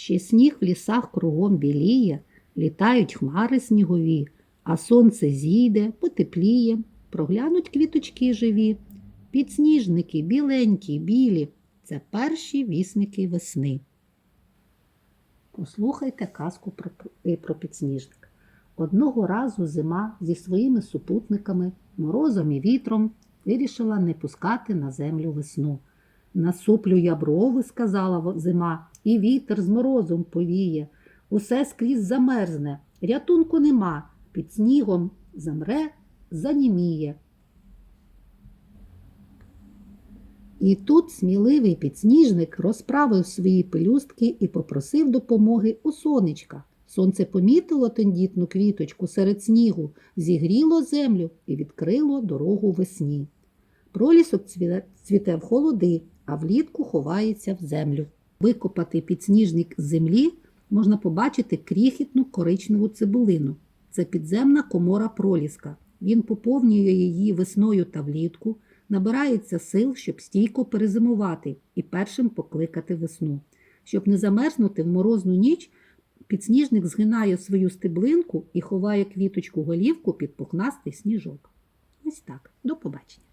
Ще сніг в лісах кругом біліє, літають хмари снігові, а сонце зійде, потепліє, проглянуть квіточки живі. Підсніжники біленькі, білі це перші вісники весни. Послухайте казку про, е, про підсніжник. Одного разу зима зі своїми супутниками, морозом і вітром, вирішила не пускати на землю весну. Насуплю я брови, сказала зима, і вітер з морозом повіє. Усе скрізь замерзне, рятунку нема, під снігом замре, заніміє. І тут сміливий підсніжник розправив свої пелюстки і попросив допомоги у сонечка. Сонце помітило тендітну квіточку серед снігу, зігріло землю і відкрило дорогу весні. Пролісок цвіте, в холоди, а влітку ховається в землю. Викопати підсніжник з землі можна побачити кріхітну коричневу цибулину. Це підземна комора проліска. Він поповнює її весною та влітку, набирається сил, щоб стійко перезимувати і першим покликати весну. Щоб не замерзнути в морозну ніч, підсніжник згинає свою стеблинку і ховає квіточку голівку під пухнастий сніжок. Ось так. До побачення.